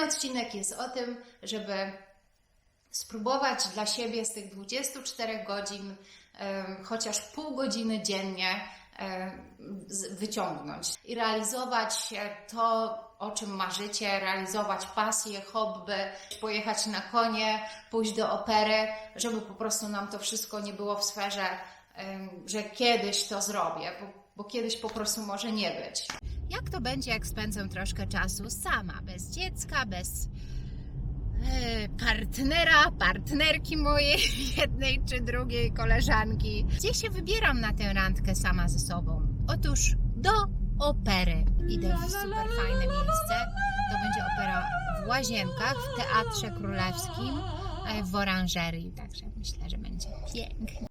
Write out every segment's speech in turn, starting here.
Ten odcinek jest o tym, żeby spróbować dla siebie z tych 24 godzin chociaż pół godziny dziennie wyciągnąć i realizować to, o czym marzycie, realizować pasje, hobby, pojechać na konie, pójść do opery, żeby po prostu nam to wszystko nie było w sferze, że kiedyś to zrobię, bo, bo kiedyś po prostu może nie być. Jak to będzie, jak spędzę troszkę czasu sama, bez dziecka, bez e, partnera, partnerki mojej, jednej czy drugiej koleżanki. Gdzie się wybieram na tę randkę sama ze sobą? Otóż do opery. Idę w super fajne miejsce. To będzie opera w Łazienkach, w Teatrze Królewskim, e, w oranżerii. Także myślę, że będzie pięknie.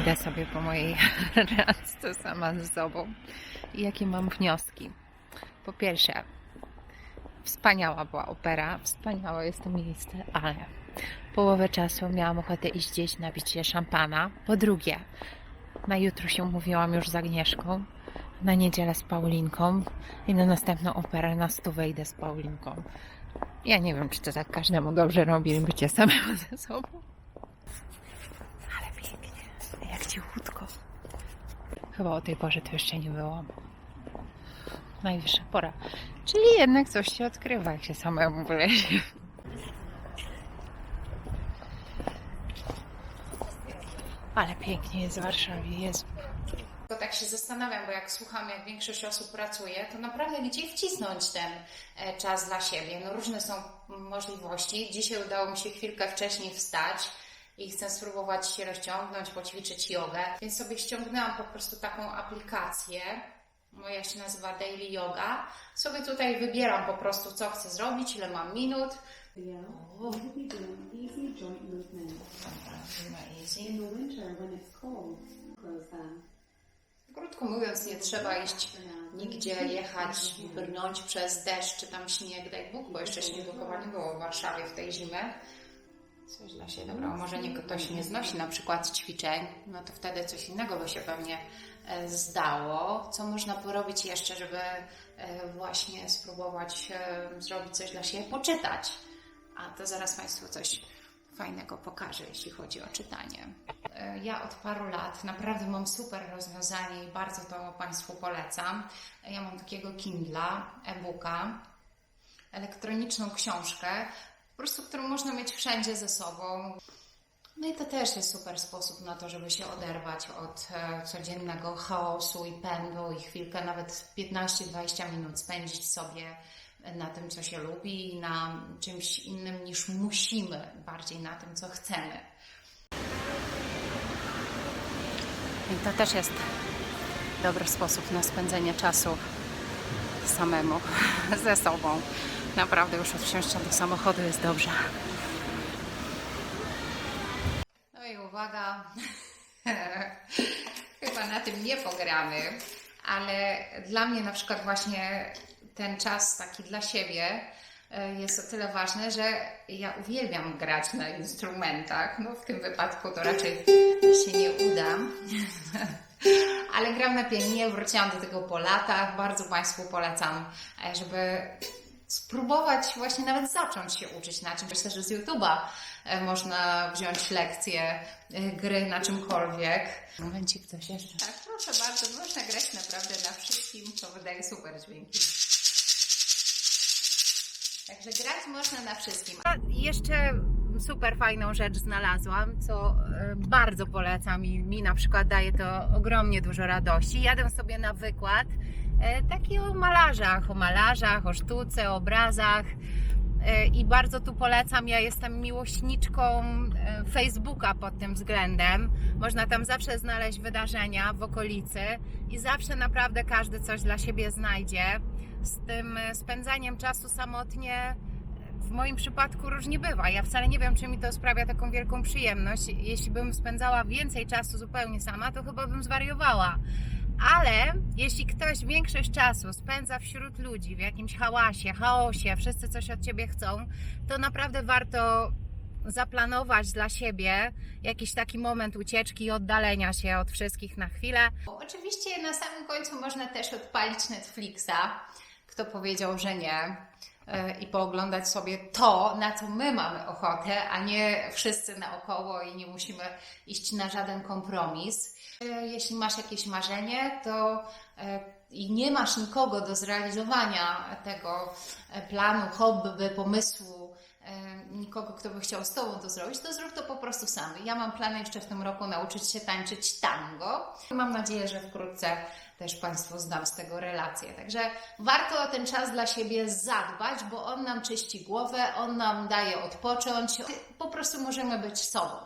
Idę sobie po mojej randce sama ze sobą. I jakie mam wnioski? Po pierwsze, wspaniała była opera, wspaniałe jest to miejsce, ale połowę czasu miałam ochotę iść gdzieś napić się szampana. Po drugie, na jutro się umówiłam już z Agnieszką, na niedzielę z Paulinką i na następną operę na stówę idę z Paulinką. Ja nie wiem, czy to tak każdemu dobrze robi bycie samemu ze sobą. Ale pięknie, jak cichutko. Chyba o tej porze to jeszcze nie było. Najwyższa pora. Czyli jednak coś się odkrywa, jak się samemu wylezie. Ale pięknie jest w Warszawie, jest. To tak się zastanawiam, bo jak słucham, jak większość osób pracuje, to naprawdę gdzie wcisnąć ten e, czas dla siebie? No różne są możliwości. Dzisiaj udało mi się chwilkę wcześniej wstać i chcę spróbować się rozciągnąć, poćwiczyć jogę, więc sobie ściągnęłam po prostu taką aplikację. Moja się nazywa Daily Yoga. Sobie tutaj wybieram po prostu, co chcę zrobić, ile mam minut. Them. Krótko mówiąc, nie trzeba iść nigdzie, jechać, brnąć przez deszcz czy tam śnieg, daj Bóg, bo jeszcze śniegu chyba nie było w Warszawie w tej zimę. Coś dla siebie, dobra, może nie, ktoś nie znosi na przykład ćwiczeń, no to wtedy coś innego by się pewnie e, zdało. Co można porobić jeszcze, żeby e, właśnie spróbować e, zrobić coś dla siebie? Poczytać. A to zaraz Państwu coś fajnego pokażę, jeśli chodzi o czytanie. Ja od paru lat naprawdę mam super rozwiązanie i bardzo to Państwu polecam. Ja mam takiego Kindla, e-booka, elektroniczną książkę, prostu, którą można mieć wszędzie ze sobą. No i to też jest super sposób na to, żeby się oderwać od e, codziennego chaosu i pędu i chwilkę, nawet 15-20 minut spędzić sobie na tym, co się lubi i na czymś innym niż musimy, bardziej na tym, co chcemy. I to też jest dobry sposób na spędzenie czasu samemu, ze sobą. Naprawdę już od wsiąścia do samochodu jest dobrze. No i uwaga, chyba na tym nie pogramy, ale dla mnie na przykład właśnie ten czas taki dla siebie e, jest o tyle ważny, że ja uwielbiam grać na instrumentach. No w tym wypadku to raczej się nie uda. Ale gram na pianinie, wróciłam do tego po latach. Bardzo Państwu polecam, e, żeby spróbować właśnie nawet zacząć się uczyć na czymś. Myślę, że z YouTube'a e, można wziąć lekcje e, gry na czymkolwiek. Momencik coś jeszcze. Tak, proszę bardzo, można grać naprawdę na wszystkim, co wydaje super dźwięki. Także grać można na wszystkim. Jeszcze super fajną rzecz znalazłam, co e, bardzo polecam i mi na przykład daje to ogromnie dużo radości. Jadę sobie na wykład e, taki o malarzach, o malarzach, o sztuce, o obrazach. E, I bardzo tu polecam. Ja jestem miłośniczką e, Facebooka pod tym względem. Można tam zawsze znaleźć wydarzenia w okolicy i zawsze naprawdę każdy coś dla siebie znajdzie. Z tym spędzaniem czasu samotnie w moim przypadku różnie bywa. Ja wcale nie wiem, czy mi to sprawia taką wielką przyjemność. Jeśli bym spędzała więcej czasu zupełnie sama, to chyba bym zwariowała. Ale jeśli ktoś większość czasu spędza wśród ludzi, w jakimś hałasie, chaosie, wszyscy coś od ciebie chcą, to naprawdę warto zaplanować dla siebie jakiś taki moment ucieczki i oddalenia się od wszystkich na chwilę. Oczywiście na samym końcu można też odpalić Netflixa. Kto powiedział, że nie? E, I pooglądać sobie to, na co my mamy ochotę, a nie wszyscy naokoło i nie musimy iść na żaden kompromis. E, Jeśli masz jakieś marzenie, to e, i nie masz nikogo do zrealizowania tego planu, hobby, pomysłu, nikogo, kto by chciał z Tobą to zrobić, to zrób to po prostu sam. Ja mam plany jeszcze w tym roku nauczyć się tańczyć tango. Mam nadzieję, że wkrótce też Państwu zdam z tego relację. Także warto o ten czas dla siebie zadbać, bo on nam czyści głowę, on nam daje odpocząć. Po prostu możemy być sobą.